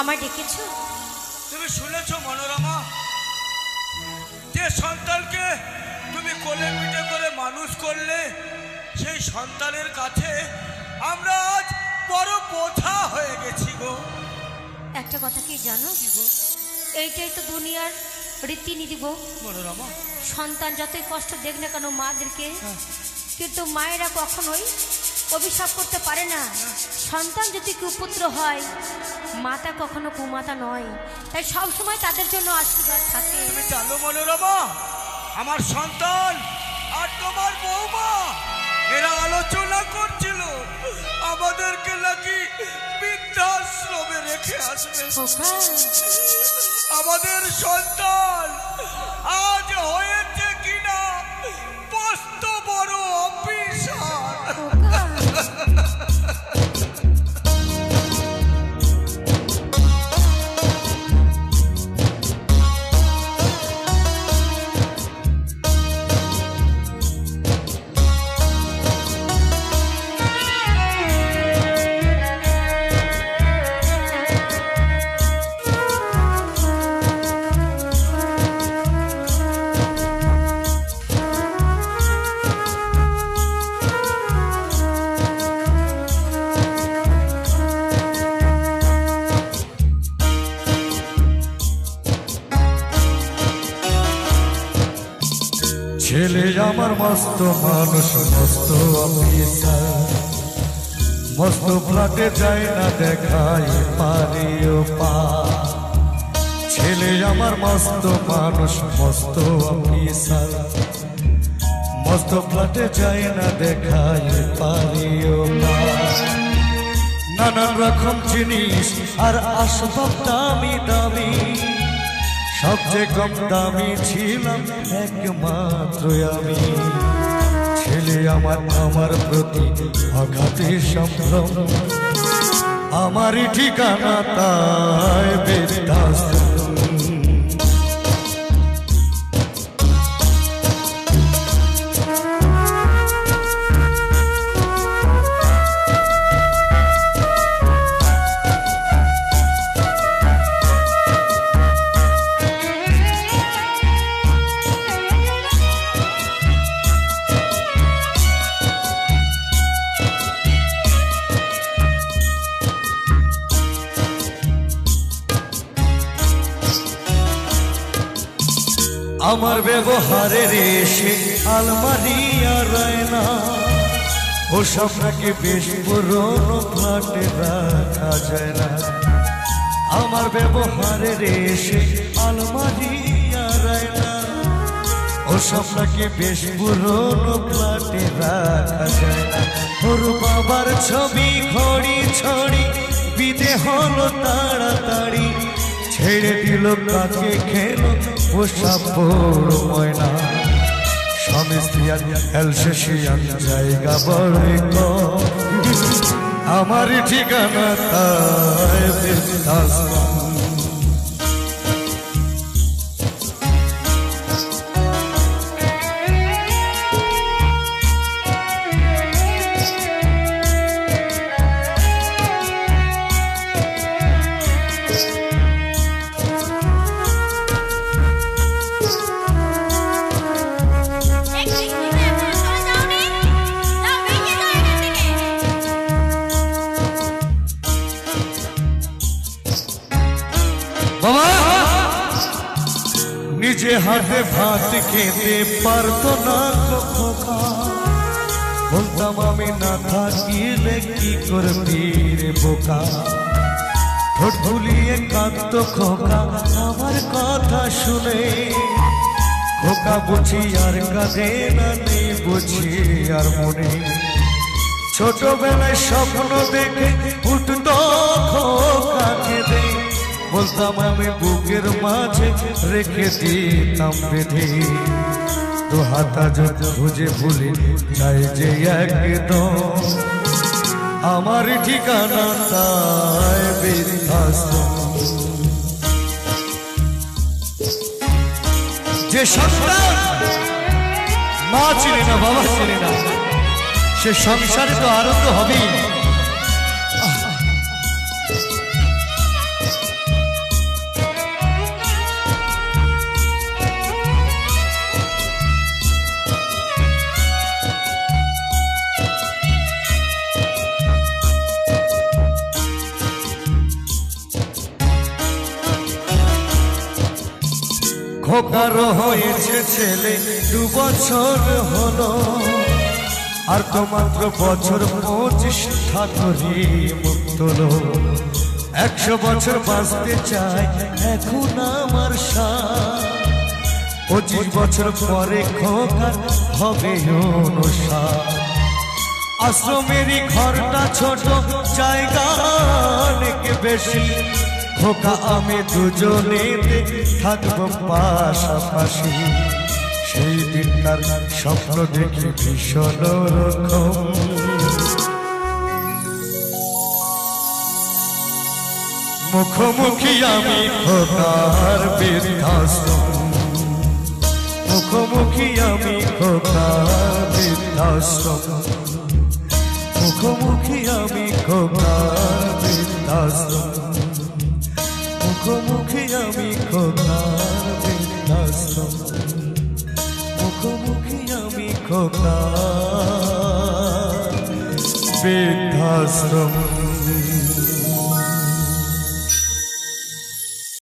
আমায় ডেকেছো? তুমি শুনেছ মনোরমা? যে সন্তানকে তুমি কোলে পিঠে করে মানুষ করলে সেই সন্তানের কাছে আমরা আজ বড় বোঝা হয়ে গেছি গো। একটা কথা কি জানো? গো? এইটাই তো দুনিয়ার রীতিনীতি গো। মনোরমা। সন্তান যতই কষ্ট দেখ না কেন মাদেরকে কিন্তু মায়েরা কখনোই অভিশাপ করতে পারে না। সন্তান যদি কুপুত্র হয় মাতা কখনো কুমাতা নয়। তাই সবসময় তাদের জন্য আশীর্বাদ থাকে। তুমি জানো মনোরমা আমার সন্তান আর তোমার বৌমা। এরা আলোচনা করছিল আমাদেরকে নাকি বৃদ্ধাশ্রমে রেখে আসবে। আমাদের সন্তান আমার মস্ত মানুষ, মস্ত মস্ত ফ্লাটে যায় না দেখাই পারিও পা। ছেলে আমার মস্ত মানুষ, মস্ত অফিসার। মস্ত ফ্লাটে যায় না দেখাই পারিও পা। নানান রকম জিনিস আর আসবাব দামি দামি। সবচেয়ে কম দামি ছিলাম একমাত্র আমি। ছেলে আমার আমার প্রতি অঘাতে সম্ভ্রম। আমারই ঠিকানা তাই বৃদ্ধাশ্রম আমার ব্যবহারে এসে আলমারি আর না ও সব বেশ পুরনো ফ্ল্যাটে রাখা যায় না। আমার ব্যবহারে এসে আলমারি আর না ও সব বেশ পুরনো ফ্ল্যাটে রাখা যায় না। ওর বাবার ছবি ঘড়ি ছড়ি বিদে হলো তাড়াতাড়ি। ছেড়ে দিল কাকে খেলো সব বড় ময়না। স্বামী স্ত্রী এলসেশিয়ান জায়গা কম। আমার ঠিকানা তাই হাতে ভাত খেতে পারতো না খোকা বলতাম, আমি না থাকিলে কি করবি রে বোকা? ঠোঁট ভুলিয়ে কাঁদত খোকা, আমার কথা শুনে। খোকা বুঝি আর কাঁদে না নেই বুঝি আর মনে। ছোটবেলায় স্বপ্ন দেখে উঠত খোকাকে দে বলতাম আমি বুকের মাঝে রেখে দিতাম বেঁধে। তো হাতা যত খুঁজে ভুলে যাই যে একদম। আমার ঠিকানা তাই বৃদ্ধাশ্রম। যে সন্তান মা চিনে না, বাবা চিনে না, সে সংসারে তো আরও তো হবেই। খোকার হয়েছে ছেলে, দু বছর হলো। আর তো মাত্র বছর পঁচিশ ঠাকুরি মুক্ত একশো বছর বাঁচতে চায় এখন আমার পঁচিশ বছর পরে খোকার হবে অনুসার আশ্রমেরই ঘরটা ছোট, জায়গা অনেক বেশি। খোকা, আমি দুজনে থাকব পাশাপাশি। সেই দিনটার স্বপ্ন দেখি ভীষণ রকম মুখোমুখি আমি খোকার বৃদ্ধাশ্রম। মুখোমুখি আমি খোকার বৃদ্ধাশ্রম। মুখোমুখি আমি খোকার বৃদ্ধাশ্রম। মুখোমুখি আমি খোকার মুখোমুখি আমি খোকার বৃদ্ধাশ্রম।